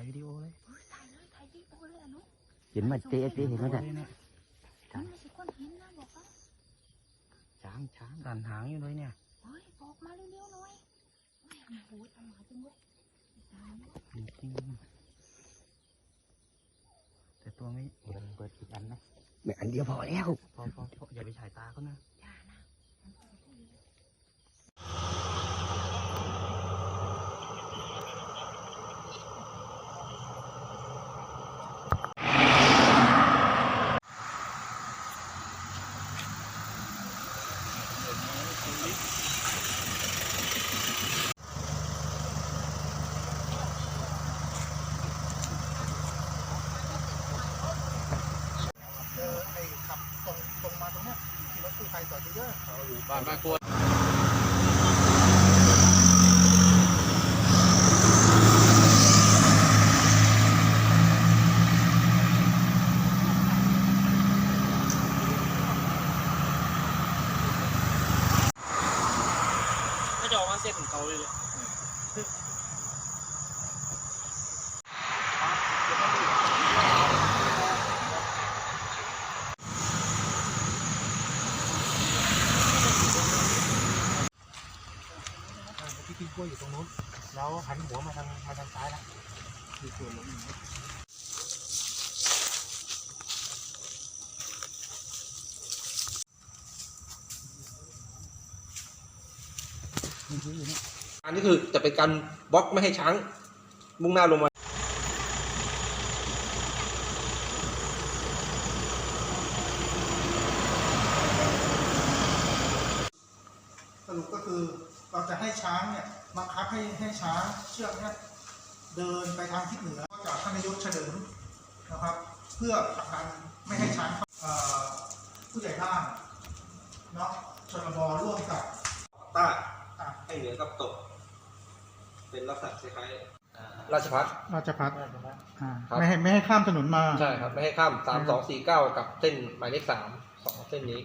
ายวิดีโอเลยเฮ้ยถ่ายเลยถ่ายวิดีโอเลยอะนุ๊กเห็นไหมเจ๊เจ๊เห็นไหมเลเนี่ยยเนี่ยมันไม่ใช่ก้อนหินนะบอกว่าช้างช้างดันหางอยู่เลยเนี่ยเฮ้ยบอกมาเร็วๆหน่อยโอ้ยโอ้ยทำหาจริงเว้ยตายแล้วจริงๆแต่ตัวไม่เปิดเปิดอีกอันนะไม่อันเดียวพอแล้วพอพอพออย่าไปฉายตาเขานะ อย่านะมันต้องพูดเลย เจอไอ้ขับตรงตรงมาตรงเนี้ยที่รถกู้ภัยจอดเยอะๆ บ้านบ้านกลัวก็จะออกมาเส้นของเขาเลย อ่า ที่พี่กล้วยอยู่ตรงนู้น แล้วหันหัวมาทางมาทางซ้ายแล้วมีส่วนลงอยู่นะมีพื้นอยู่เนี่ยอันนี้คือจะเป็นการบล็อกไม่ให้ช้าง มุ่งหน้าลงมาสรุปก็คือ เราจะให้ช้างเนี่ยบังคับให้ให้ช้างเชือกเนี่ยเดินไปทางทิศเหนือจากท่านนายกเฉลิมนะครับ เพื่อผลักดันไม่ให้ช้างเข้าเอ่อผู้ใหญ่บ้านเนาะชนบร่วมกับใต้อะให้เหนือกับตก เป็นลักษณะคล้ายๆราชพัฒราชพัฒครับไม่ให้ไม่ให้ข้ามถนนมา ใช่ครับ ไม่ให้ข้ามสามสองสี่เก้ากับเส้นหมายเลขสามสองเส้นนี้